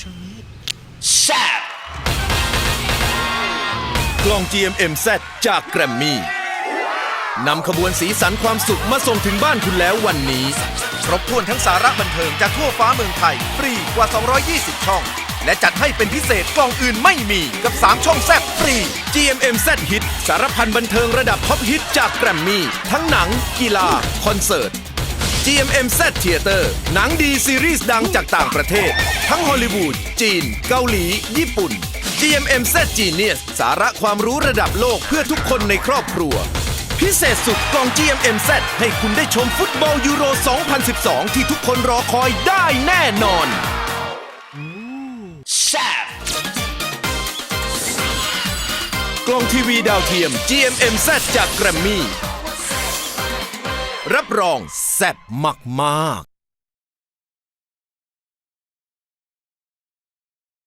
ช่วงนี้แซ่บกล่อง GMMZ จากแกรมมี่นำขบวนสีสันความสุขมาส่งถึงบ้านคุณแล้ววันนี้ ครบถ้วนทั้งสาระบันเทิงจากทั่วฟ้าเมืองไทย ฟรีกว่า 220 ช่อง และจัดให้เป็นพิเศษกล่องอื่นไม่มีกับ 3 ช่องแซบฟรี GMMZ Hit สารพันบันเทิงระดับท็อปฮิตจากแกรมมี่ทั้งหนัง กีฬา คอนเสิร์ต GMMZ Theater หนังดีซีรีส์ดังจากต่างประเทศ ทั้งฮอลลีวูด จีน เกาหลี ญี่ปุ่น GMMZ Genius สาระความรู้ระดับโลกเพื่อทุกคนในครอบครัว พิเศษสุดกล่อง GMMZ ให้คุณได้ชมฟุตบอลยูโร 2012 ที่ทุกคนรอคอยได้แน่นอนแซ่บกล่องทีวีดาวเทียม GMMZ จากแกรมมี่ รับรองแซ่บมาก